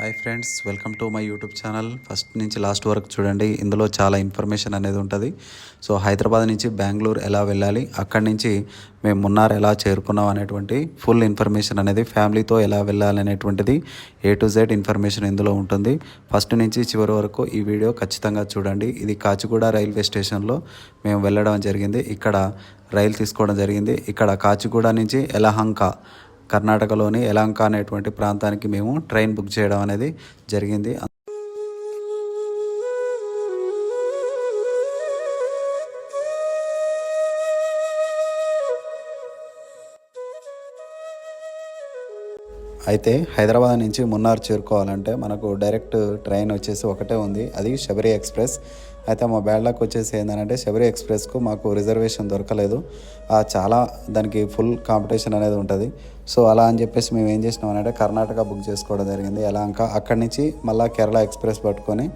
Hi friends welcome to my YouTube channel. First నుంచి last వరకు చూడండి ఇందులో చాలా ఇన్ఫర్మేషన్ అనేది ఉంటుంది. సో హైదరాబాద్ నుంచి బెంగళూరు ఎలా వెళ్ళాలి అక్కడి నుంచి మేము మున్నార్ ఎలా చేరుకున్నాం అనేటువంటి ఫుల్ ఇన్ఫర్మేషన్ అనేది ఫ్యామిలీతో ఎలా వెళ్ళాలి అనేటువంటిది ఏ టు జెడ్ ఇన్ఫర్మేషన్ ఇందులో ఉంటుంది. ఫస్ట్ నుంచి చివరి వరకు ఈ వీడియో ఖచ్చితంగా చూడండి. ఇది కాచిగూడ రైల్వే స్టేషన్లో మేము వెళ్ళడం జరిగింది. ఇక్కడ రైలు తీసుకోవడం జరిగింది. ఇక్కడ కాచిగూడ నుంచి ఎలహంక కర్ణాటకలోని ఎలాంక అనేటువంటి ప్రాంతానికి మేము ట్రైన్ బుక్ చేయడం అనేది జరిగింది. అయితే హైదరాబాద్ నుంచి మున్నార్ చేరుకోవాలంటే మనకు డైరెక్ట్ ట్రైన్ వచ్చేసి ఒకటే ఉంది. అది శబరి ఎక్స్ప్రెస్. అయితే మా బ్యాడ్ లక్ వచ్చేసి ఏంటంటే శబరి ఎక్స్ప్రెస్కు మాకు రిజర్వేషన్ దొరకలేదు. ఆ చాలా దానికి ఫుల్ కాంపిటీషన్ అనేది ఉంటుంది. సో అలా అని చెప్పేసి మేము ఏం చేసినాం అంటే కర్ణాటక బుక్ చేసుకోవడం జరిగింది. ఎలా ఇంకా అక్కడి నుంచి మళ్ళీ కేరళ ఎక్స్ప్రెస్ పట్టుకొని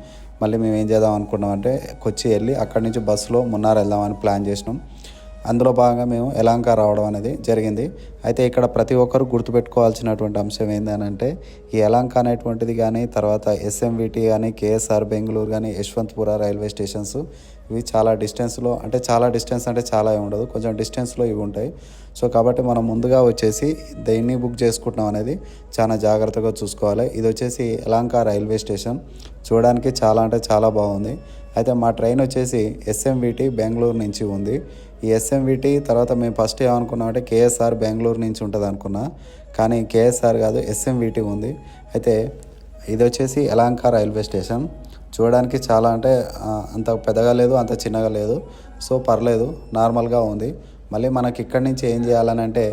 మళ్ళీ మేము ఏం చేద్దాం అనుకున్నాం అంటే కొచ్చి వెళ్ళి అక్కడి నుంచి బస్సులో మున్నార్ వెళ్దామని ప్లాన్ చేసినాం. అందులో భాగంగా మేము ఎలాంక రావడం అనేది జరిగింది. అయితే ఇక్కడ ప్రతి ఒక్కరు గుర్తుపెట్టుకోవాల్సినటువంటి అంశం ఏంటంటే ఈ ఎలాంక అనేటువంటిది కానీ తర్వాత ఎస్ఎంవిటి కానీ కేఎస్ఆర్ బెంగళూరు కానీ యశ్వంత్పుర రైల్వే స్టేషన్స్ ఇవి చాలా డిస్టెన్స్లో అంటే చాలా డిస్టెన్స్ అంటే చాలా ఏమి ఉండదు. కొంచెం డిస్టెన్స్లో ఇవి ఉంటాయి. సో కాబట్టి మనం ముందుగా వచ్చేసి దేన్ని బుక్ చేసుకుంటున్నాం అనేది చాలా జాగ్రత్తగా చూసుకోవాలి. ఇది వచ్చేసి ఎలాంక రైల్వే స్టేషన్. చూడడానికి చాలా అంటే చాలా బాగుంది. అయితే మా ట్రైన్ వచ్చేసి ఎస్ఎంవిటి బెంగళూరు నుంచి ఉంది. ఈ ఎస్ఎంవిటి తర్వాత మేము ఫస్ట్ ఏమనుకున్నామంటే కేఎస్ఆర్ బెంగళూరు నుంచి ఉంటుంది అనుకున్నా. కానీ కేఎస్ఆర్ కాదు ఎస్ఎంవిటి ఉంది. అయితే ఇది వచ్చేసి ఎలాంక రైల్వే స్టేషన్. చూడడానికి చాలా అంటే అంత పెద్దగా లేదు అంత చిన్నగా లేదు. సో పర్లేదు నార్మల్గా ఉంది. మళ్ళీ మనకి ఇక్కడి నుంచి ఏం చేయాలని అంటే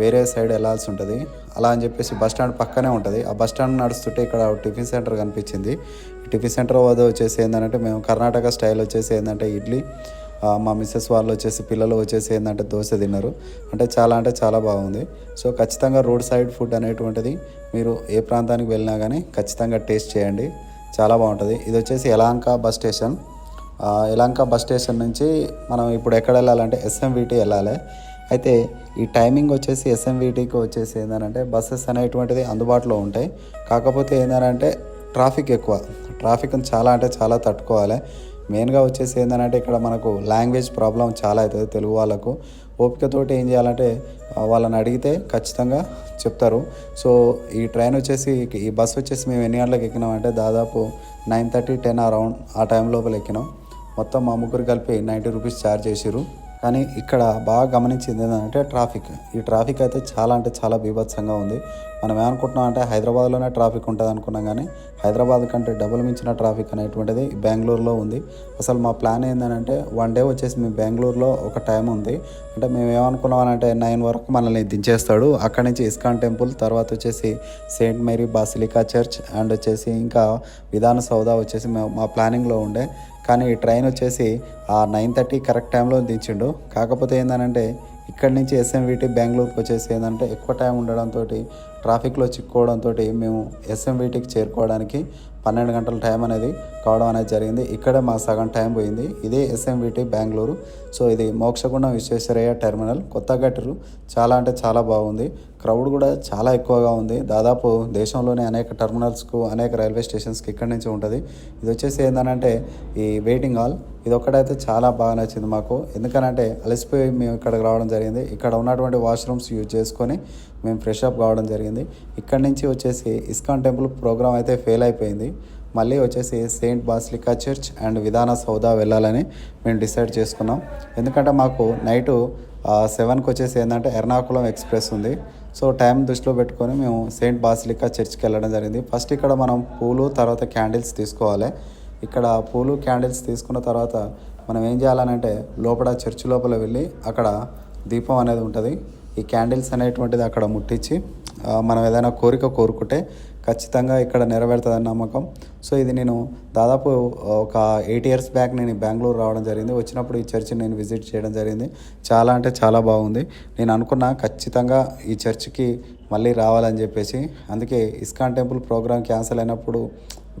వేరే సైడ్ వెళ్ళాల్సి ఉంటుంది. అలా అని చెప్పేసి బస్ స్టాండ్ పక్కనే ఉంటుంది. ఆ బస్ స్టాండ్ నడుస్తుంటే ఇక్కడ ఒక టిఫిన్ సెంటర్ కనిపించింది. ఈ టిఫిన్ సెంటర్ వద్ద వచ్చేసి ఏంటంటే మేము కర్ణాటక స్టైల్ వచ్చేసి ఏంటంటే ఇడ్లీ. మా మిస్సెస్ వాళ్ళు వచ్చేసి పిల్లలు వచ్చేసి ఏంటంటే దోశ తిన్నారు. అంటే చాలా అంటే చాలా బాగుంది. సో ఖచ్చితంగా రోడ్ సైడ్ ఫుడ్ అనేటువంటిది మీరు ఏ ప్రాంతానికి వెళ్ళినా కానీ ఖచ్చితంగా టేస్ట్ చేయండి. చాలా బాగుంటుంది. ఇది వచ్చేసి Yelahanka bus station. Yelahanka Yelahanka bus station నుంచి మనం ఇప్పుడు ఎక్కడ వెళ్ళాలంటే ఎస్ఎంవిటి వెళ్ళాలి. అయితే ఈ టైమింగ్ వచ్చేసి ఎస్ఎంవిటీకి వచ్చేసి ఏంటంటే బస్సెస్ అనేటువంటిది అందుబాటులో ఉంటాయి. కాకపోతే ఏంటంటే ట్రాఫిక్ ఎక్కువ. ట్రాఫిక్ చాలా అంటే చాలా తట్టుకోవాలి. మెయిన్గా వచ్చేసి ఏంటంటే ఇక్కడ మనకు లాంగ్వేజ్ ప్రాబ్లం చాలా అవుతుంది తెలుగు వాళ్ళకు. ఓపికతోటి ఏం చేయాలంటే వాళ్ళని అడిగితే ఖచ్చితంగా చెప్తారు. సో ఈ ట్రైన్ వచ్చేసి ఈ బస్సు వచ్చేసి మేము ఎన్ని గంటలకు ఎక్కినామంటే దాదాపు నైన్ థర్టీ టెన్ అరౌండ్ ఆ టైం లోపల ఎక్కినాం. మొత్తం మా ముగ్గురు కలిపి నైంటీ రూపీస్ ఛార్జ్ చేసిరు కానీ ఇక్కడ బాగా గమనించింది ఏంటంటే ట్రాఫిక్. ఈ ట్రాఫిక్ అయితే చాలా అంటే చాలా బీభత్సంగా ఉంది. మనం ఏమనుకుంటున్నాం అంటే హైదరాబాద్లోనే ట్రాఫిక్ ఉంటుంది అనుకున్నాం కానీ హైదరాబాద్ కంటే డబుల్ మించిన ట్రాఫిక్ అనేటువంటిది బెంగళూరులో ఉంది. అసలు మా ప్లాన్ ఏంటంటే వన్ డే వచ్చేసి మేము బెంగళూరులో ఒక టైం ఉంది. అంటే మేము ఏమనుకున్నాం అంటే నైన్ వరకు మనల్ని దించేస్తాడు. అక్కడి నుంచి ఇస్కాన్ టెంపుల్ తర్వాత వచ్చేసి saint Mary basilica church and వచ్చేసి ఇంకా విధాన సౌదా వచ్చేసి మేము మా ప్లానింగ్లో ఉండే. కానీ ఈ ట్రైన్ వచ్చేసి ఆ నైన్ థర్టీ కరెక్ట్ టైంలో దించిండు. కాకపోతే ఏంటంటే ఇక్కడి నుంచి ఎస్ఎంవిటి బెంగళూరుకి వచ్చేసి ఏంటంటే ఎక్కువ టైం ఉండడంతో ట్రాఫిక్లో చిక్కుకోవడంతో మేము ఎస్ఎంవిటికి చేరుకోవడానికి పన్నెండు గంటల టైం అనేది కావడం అనేది జరిగింది. ఇక్కడే మా సగం టైం పోయింది. ఇదే ఎస్ఎంవిటి బెంగళూరు సో ఇది మోక్షగుండం విశ్వేశ్వరయ్య టెర్మినల్ కొత్త గట్టరు చాలా అంటే చాలా బాగుంది. క్రౌడ్ కూడా చాలా ఎక్కువగా ఉంది. దాదాపు దేశంలోనే అనేక టెర్మినల్స్కు అనేక రైల్వే స్టేషన్స్కి ఇక్కడి నుంచి ఉంటుంది. ఇది వచ్చేసి ఏంటంటే ఈ వెయిటింగ్ హాల్ ఇది ఒక్కడైతే చాలా బాగా నచ్చింది మాకు. ఎందుకనంటే అలసిపోయి మేము ఇక్కడికి రావడం జరిగింది. ఇక్కడ ఉన్నటువంటి వాష్రూమ్స్ యూజ్ చేసుకొని మేము ఫ్రెష్ అప్ కావడం జరిగింది. ఇక్కడ నుంచి వచ్చేసి ఇస్కాన్ టెంపుల్ ప్రోగ్రామ్ అయితే ఫెయిల్ అయిపోయింది. మళ్ళీ వచ్చేసి సెయింట్ బాస్లికా చర్చ్ అండ్ విధాన సౌదా వెళ్ళాలని మేము డిసైడ్ చేసుకున్నాం. ఎందుకంటే మాకు నైటు సెవెన్కి వచ్చేసి ఏంటంటే ఎర్నాకుళం ఎక్స్ప్రెస్ ఉంది. సో టైం దృష్టిలో పెట్టుకొని మేము సెయింట్ బాసిలికా చర్చ్కి వెళ్ళడం జరిగింది. ఫస్ట్ ఇక్కడ మనం పూలు తర్వాత క్యాండిల్స్ తీసుకోవాలి. ఇక్కడ పూలు క్యాండిల్స్ తీసుకున్న తర్వాత మనం ఏం చేయాలనంటే లోపల చర్చ్ లోపల వెళ్ళి అక్కడ దీపం అనేది ఉంటుంది. ఈ క్యాండిల్స్ అనేటువంటిది అక్కడ ముట్టించి మనం ఏదైనా కోరిక కోరుకుంటే ఖచ్చితంగా ఇక్కడ నెరవేరుతుందని నమ్మకం. సో ఇది నేను దాదాపు ఒక ఎయిట్ ఇయర్స్ బ్యాక్ నేను బెంగళూరు రావడం జరిగింది. వచ్చినప్పుడు ఈ చర్చిని నేను విజిట్ చేయడం జరిగింది. చాలా అంటే చాలా బాగుంది. నేను అనుకున్నా ఖచ్చితంగా ఈ చర్చికి మళ్ళీ రావాలని చెప్పేసి. అందుకే ఇస్కాన్ టెంపుల్ ప్రోగ్రామ్ క్యాన్సిల్ అయినప్పుడు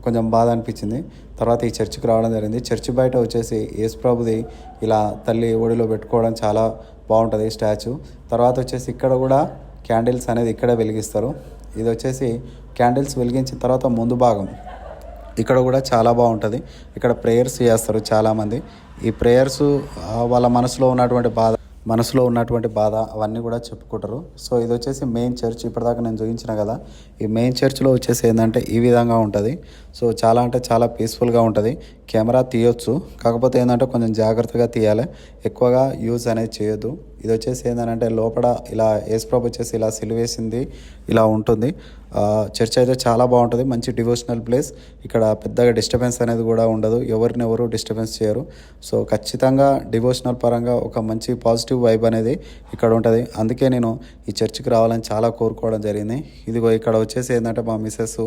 కొంచెం బాధ అనిపించింది. తర్వాత ఈ చర్చికి రావడం జరిగింది. చర్చి బయట వచ్చేసి యేసుప్రభుది ఇలా తల్లి ఒడిలో పెట్టుకోవడం చాలా బాగుంటుంది స్టాచ్యూ. తర్వాత వచ్చేసి ఇక్కడ కూడా క్యాండిల్స్ అనేది ఇక్కడే వెలిగిస్తారు. ఇది వచ్చేసి క్యాండిల్స్ వెలిగించిన తర్వాత ముందు భాగం. ఇక్కడ కూడా చాలా బాగుంటుంది. ఇక్కడ ప్రేయర్స్ చేస్తారు చాలామంది. ఈ ప్రేయర్స్ వాళ్ళ మనసులో ఉన్నటువంటి బాధ మనసులో ఉన్నటువంటి బాధ అవన్నీ కూడా చెప్పుకుంటారు. సో ఇది వచ్చేసి మెయిన్ చర్చ్ ఇప్పటిదాకా నేను చూపించిన కదా. ఈ మెయిన్ చర్చ్లో వచ్చేసి ఏంటంటే ఈ విధంగా ఉంటుంది. సో చాలా అంటే చాలా పీస్ఫుల్గా ఉంటుంది. కెమెరా తీయొచ్చు. కాకపోతే ఏంటంటే కొంచెం జాగ్రత్తగా తీయాలి. ఎక్కువగా యూజ్ అనేది చేయొద్దు. ఇది వచ్చేసి ఏంటంటే లోపల ఇలా ఏసుప్రభు వచ్చేసి ఇలా సిలువేసింది ఇలా ఉంటుంది. చర్చ్ అయితే చాలా బాగుంటుంది. మంచి డివోషనల్ ప్లేస్. ఇక్కడ పెద్దగా డిస్టర్బెన్స్ అనేది కూడా ఉండదు. ఎవరినెవరు డిస్టర్బెన్స్ చేయరు. సో ఖచ్చితంగా డివోషనల్ పరంగా ఒక మంచి పాజిటివ్ వైబ్ అనేది ఇక్కడ ఉంటుంది. అందుకే నేను ఈ చర్చికి రావాలని చాలా కోరుకోవడం జరిగింది. ఇదిగో ఇక్కడ వచ్చేసి ఏంటంటే మా మిస్సెస్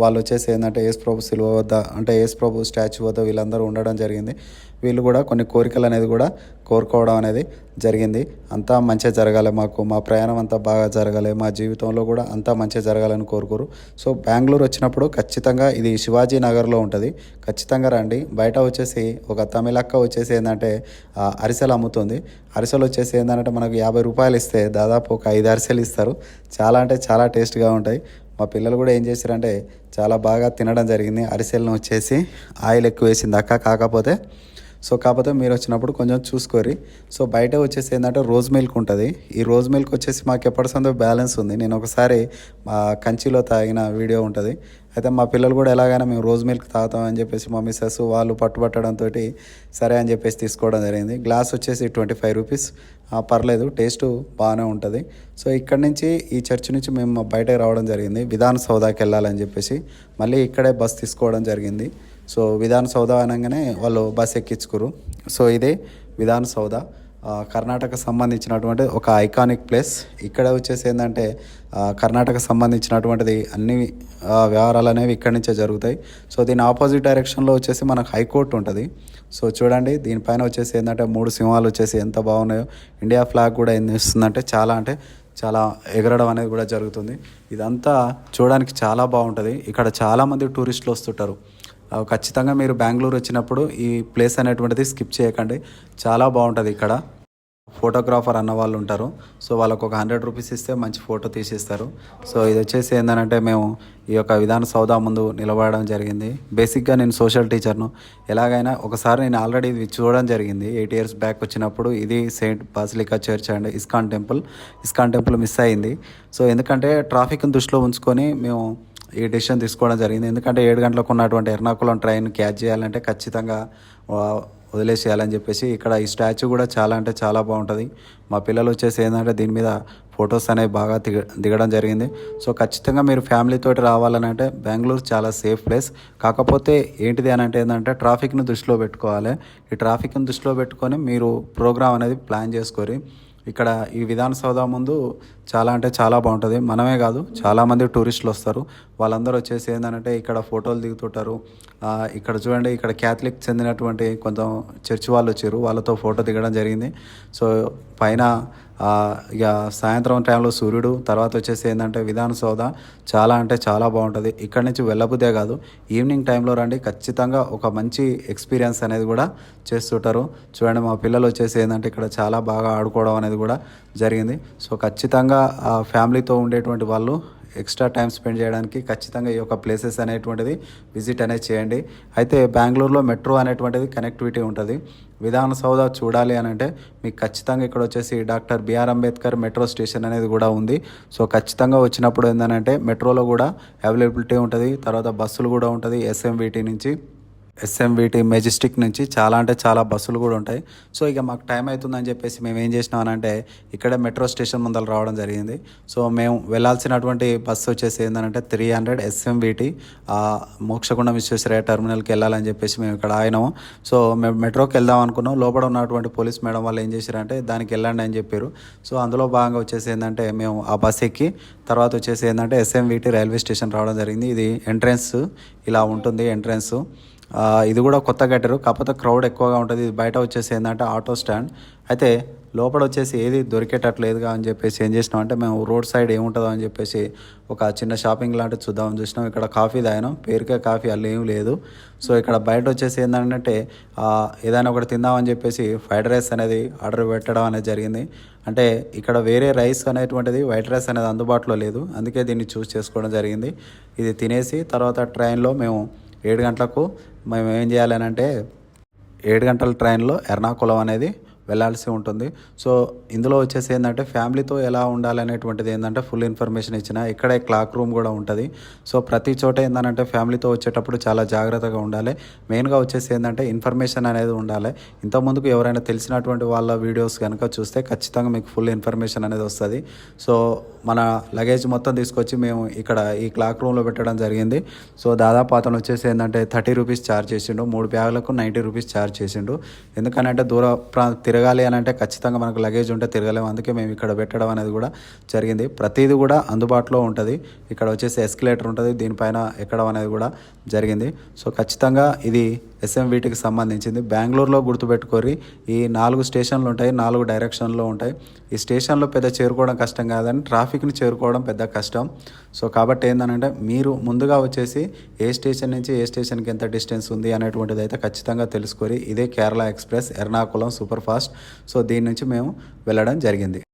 వాళ్ళు వచ్చేసి ఏంటంటే యేసు ప్రభు సిలువ వద్ద అంటే యేసు ప్రభు స్టాచ్యూ వద్ద వీళ్ళందరూ ఉండడం జరిగింది. వీళ్ళు కూడా కొన్ని కోరికలు అనేది కూడా కోరుకోవడం అనేది జరిగింది. అంతా మంచిగా జరగాలి మాకు. మా ప్రయాణం అంతా బాగా జరగాలి. మా జీవితంలో కూడా అంతా మంచిగా జరగాలని కోరుకోరు. సో బెంగళూరు వచ్చినప్పుడు ఖచ్చితంగా ఇది శివాజీ నగర్లో ఉంటుంది. ఖచ్చితంగా రండి. బయట వచ్చేసి ఒక తమిళక్క వచ్చేసి ఏంటంటే అరిసెలు అమ్ముతుంది. అరిసెలు వచ్చేసి ఏంటంటే మనకు యాభై రూపాయలు ఇస్తే దాదాపు ఒక ఐదు అరిసెలు ఇస్తారు. చాలా అంటే చాలా టేస్ట్గా ఉంటాయి. మా పిల్లలు కూడా ఏం చేశారంటే చాలా బాగా తినడం జరిగింది. అరిసెలను వచ్చేసి ఆయిల్ ఎక్కువ వేసింది అక్క. కాకపోతే సో కాకపోతే మీరు వచ్చినప్పుడు కొంచెం చూసుకోరి సో బయట వచ్చేసి ఏంటంటే రోజ్ మిల్క్ ఉంటుంది. ఈ రోజ్ మిల్క్ వచ్చేసి మాకు ఎప్పటి సందో బ్యాలెన్స్ ఉంది. నేను ఒకసారి మా కంచిలో తాగిన వీడియో ఉంటుంది. అయితే మా పిల్లలు కూడా ఎలాగైనా మేము రోజు మిల్క్ తాగుతామని చెప్పేసి మా మిస్సెస్ వాళ్ళు పట్టుబట్టడంతో సరే అని చెప్పేసి తీసుకోవడం జరిగింది. గ్లాస్ వచ్చేసి ట్వంటీ ఫైవ్ రూపీస్. పర్లేదు టేస్ట్ బాగానే ఉంటుంది. సో ఇక్కడ నుంచి ఈ చర్చ్ నుంచి మేము బయటకు రావడం జరిగింది. విధాన సౌదాకి వెళ్ళాలని చెప్పేసి మళ్ళీ ఇక్కడే బస్ తీసుకోవడం జరిగింది. సో విధాన సౌదా అనగానే వాళ్ళు బస్ ఎక్కించుకురు. సో ఇదే విధాన సౌదా. కర్ణాటక సంబంధించినటువంటి ఒక ఐకానిక్ ప్లేస్ ఇక్కడ వచ్చేసి ఏంటంటే కర్ణాటక సంబంధించినటువంటిది అన్ని వ్యవహారాలు అనేవి ఇక్కడి నుంచే జరుగుతాయి. సో దీని ఆపోజిట్ డైరెక్షన్లో వచ్చేసి మనకు హైకోర్టు ఉంటుంది. సో చూడండి దీనిపైన వచ్చేసి ఏంటంటే మూడు సింహాలు వచ్చేసి ఎంత బాగున్నాయో. ఇండియా ఫ్లాగ్ కూడా ఏం చేస్తుందంటే చాలా అంటే చాలా ఎగరడం అనేది కూడా జరుగుతుంది. ఇదంతా చూడడానికి చాలా బాగుంటుంది. ఇక్కడ చాలామంది టూరిస్టులు వస్తుంటారు. ఖచ్చితంగా మీరు బెంగళూరు వచ్చినప్పుడు ఈ ప్లేస్ అనేటువంటిది స్కిప్ చేయకండి. చాలా బాగుంటుంది ఇక్కడ. ఫోటోగ్రాఫర్ అన్న వాళ్ళు ఉంటారు. సో వాళ్ళకు ఒక హండ్రెడ్ రూపీస్ ఇస్తే మంచి ఫోటో తీసిస్తారు. సో ఇది వచ్చేసి ఏంటంటే మేము ఈ యొక్క విధాన సౌదా ముందు నిలబడడం జరిగింది. బేసిక్గా నేను సోషల్ టీచర్ను ఎలాగైనా ఒకసారి నేను ఆల్రెడీ ఇది చూడడం జరిగింది. ఎయిట్ ఇయర్స్ బ్యాక్ వచ్చినప్పుడు ఇది saint basilica church and ISKCON temple ISKCON temple miss అయింది. సో ఎందుకంటే ట్రాఫిక్ని దృష్టిలో ఉంచుకొని మేము ఈ డెసిషన్ తీసుకోవడం జరిగింది. ఎందుకంటే ఏడు గంటలకు ఉన్నటువంటి ఎర్నాకుళం ట్రైన్ క్యాచ్ చేయాలంటే ఖచ్చితంగా వదిలేసేయాలని చెప్పేసి ఇక్కడ ఈ స్టాచ్యూ కూడా చాలా అంటే చాలా బాగుంటుంది. మా పిల్లలు వచ్చేసి ఏంటంటే దీని మీద ఫొటోస్ అనేవి బాగా దిగ దిగడం జరిగింది. సో ఖచ్చితంగా మీరు ఫ్యామిలీతో రావాలని అంటే బెంగళూరు చాలా సేఫ్ ప్లేస్. కాకపోతే ఏంటిది అని అంటే ఏంటంటే ట్రాఫిక్ను దృష్టిలో పెట్టుకోవాలి. ఈ ట్రాఫిక్ను దృష్టిలో పెట్టుకొని మీరు ప్రోగ్రామ్ అనేది ప్లాన్ చేసుకోరి ఇక్కడ ఈ విధాన సౌధ ముందు చాలా అంటే చాలా బాగుంటుంది. మనమే కాదు చాలామంది టూరిస్టులు వస్తారు. వాళ్ళందరూ వచ్చేసి ఏంటంటే ఇక్కడ ఫోటోలు దిగుతుంటారు. ఇక్కడ చూడండి ఇక్కడ క్యాథలిక్ చెందినటువంటి కొంచెం చర్చ్ వాళ్ళు వచ్చారు. వాళ్ళతో ఫోటో దిగడం జరిగింది. సో పైన ఇక సాయంత్రం టైంలో సూర్యుడు తర్వాత వచ్చేసి ఏంటంటే విధాన సౌధ చాలా అంటే చాలా బాగుంటుంది. ఇక్కడ నుంచి వెళ్ళబుద్దే కాదు. ఈవినింగ్ టైంలో రండి ఖచ్చితంగా ఒక మంచి ఎక్స్పీరియన్స్ అనేది కూడా చేస్తుంటారు. చూడండి మా పిల్లలు వచ్చేసి ఏంటంటే ఇక్కడ చాలా బాగా ఆడుకోవడం అనేది కూడా జరిగింది. సో ఖచ్చితంగా ఆ ఫ్యామిలీతో ఉండేటువంటి వాళ్ళు ఎక్స్ట్రా టైం స్పెండ్ చేయడానికి ఖచ్చితంగా ఈ యొక్క ప్లేసెస్ అనేటువంటిది విజిట్ అనేది చేయండి. అయితే బెంగళూరులో మెట్రో అనేటువంటిది కనెక్టివిటీ ఉంటుంది. విధాన సౌధ చూడాలి అని అంటే మీకు ఖచ్చితంగా ఇక్కడ వచ్చేసి doctor BR Ambedkar metro station అనేది కూడా ఉంది. సో ఖచ్చితంగా వచ్చినప్పుడు ఏంటంటే మెట్రోలో కూడా అవైలబిలిటీ ఉంటుంది. తర్వాత బస్సులు కూడా ఉంటుంది ఎస్ఎంవిటి నుంచి. ఎస్ఎంవిటి మెజెస్టిక్ నుంచి చాలా అంటే చాలా బస్సులు కూడా ఉంటాయి. సో ఇక మాకు టైం అవుతుందని చెప్పేసి మేము ఏం చేసినాం అంటే ఇక్కడే మెట్రో స్టేషన్ ముందర రావడం జరిగింది. సో మేము వెళ్ళాల్సినటువంటి బస్సు వచ్చేసి ఏంటంటే three hundred SMVT Mokshagundam Visvesvaraya టర్మినల్కి వెళ్ళాలని చెప్పేసి మేము ఇక్కడ ఆగినాము. సో మేము మెట్రోకి వెళ్దాం అనుకున్నాం. లోపల ఉన్నటువంటి పోలీస్ మేడం వాళ్ళు ఏం చేశారంటే దానికి వెళ్ళండి అని చెప్పారు. సో అందులో భాగంగా వచ్చేసి ఏంటంటే మేము ఆ బస్ ఎక్కి తర్వాత వచ్చేసి ఏంటంటే ఎస్ఎంవిటి రైల్వే స్టేషన్ రావడం జరిగింది. ఇది ఎంట్రన్స్ ఇలా ఉంటుంది ఎంట్రన్స్ ఇది కూడా కొత్త కట్టారు కాకపోతే క్రౌడ్ ఎక్కువగా ఉంటుంది. బయట వచ్చేసి ఏంటంటే ఆటో స్టాండ్. అయితే లోపల వచ్చేసి ఏది దొరికేటట్లేదుగా అని చెప్పేసి ఏం చేసినాం అంటే మేము రోడ్ సైడ్ ఏముంటుందో అని చెప్పేసి ఒక చిన్న షాపింగ్ లాంటివి చూద్దామని చూసినాం. ఇక్కడ కాఫీ తాగినాం. పేరుకే కాఫీ అల్లు ఏం లేదు. సో ఇక్కడ బయట వచ్చేసి ఏంటంటే ఏదైనా ఒకటి తిందామని చెప్పేసి ఫ్రైడ్ రైస్ అనేది ఆర్డర్ పెట్టడం అనేది జరిగింది. అంటే ఇక్కడ వేరే రైస్ అనేటువంటిది వైట్ రైస్ అనేది అందుబాటులో లేదు. అందుకే దీన్ని చూస్ చేసుకోవడం జరిగింది. ఇది తినేసి తర్వాత ట్రైన్లో మేము ఏడు గంటలకు మేము ఏం చేయాలి అని అంటే ఏడు గంటల ట్రైన్లో ఎర్నాకుళం అనేది వెళ్ళాల్సి ఉంటుంది. సో ఇందులో వచ్చేసి ఏంటంటే ఫ్యామిలీతో ఎలా ఉండాలనేటువంటిది ఏంటంటే ఫుల్ ఇన్ఫర్మేషన్ ఇచ్చిన ఇక్కడే క్లాక్ రూమ్ కూడా ఉంటుంది. సో ప్రతి చోట ఏంటంటే ఫ్యామిలీతో వచ్చేటప్పుడు చాలా జాగ్రత్తగా ఉండాలి. మెయిన్గా వచ్చేసి ఏంటంటే ఇన్ఫర్మేషన్ అనేది ఉండాలి. ఇంతకుముందుకు ఎవరైనా తెలిసినటువంటి వాళ్ళ వీడియోస్ కనుక చూస్తే ఖచ్చితంగా మీకు ఫుల్ ఇన్ఫర్మేషన్ అనేది వస్తుంది. సో మన లగేజ్ మొత్తం తీసుకొచ్చి మేము ఇక్కడ ఈ క్లాక్ రూమ్లో పెట్టడం జరిగింది. సో దాదాపు అతను వచ్చేసి ఏంటంటే థర్టీ రూపీస్ ఛార్జ్ చేసిండు. మూడు బ్యాగులకు నైంటీ రూపీస్ ఛార్జ్ చేసిండు. ఎందుకనంటే దూర ప్రా తిరగాలి అని అంటే ఖచ్చితంగా మనకు లగేజ్ ఉంటే తిరగలేము. అందుకే మేము ఇక్కడ పెట్టడం అనేది కూడా జరిగింది. ప్రతిదీ కూడా అందుబాటులో ఉంటుంది. ఇక్కడ వచ్చేసి ఎస్కలేటర్ ఉంటుంది. దీనిపైన ఎక్కడం అనేది కూడా జరిగింది. సో ఖచ్చితంగా ఇది ఎస్ఎంవిటికి సంబంధించింది. బెంగళూరులో గుర్తుపెట్టుకోరి ఈ నాలుగు స్టేషన్లు ఉంటాయి నాలుగు డైరెక్షన్లో ఉంటాయి. ఈ స్టేషన్లో పెద్ద చేరుకోవడం కష్టం కాదని ట్రాఫిక్ని చేరుకోవడం పెద్ద కష్టం. సో కాబట్టి ఏంటంటే మీరు ముందుగా వచ్చేసి ఏ స్టేషన్ నుంచి ఏ స్టేషన్కి ఎంత డిస్టెన్స్ ఉంది అనేటువంటిది అయితే ఖచ్చితంగా తెలుసుకొని ఇదే Kerala express Ernakulam super fast so దీని నుంచి మేము వెళ్ళడం జరిగింది.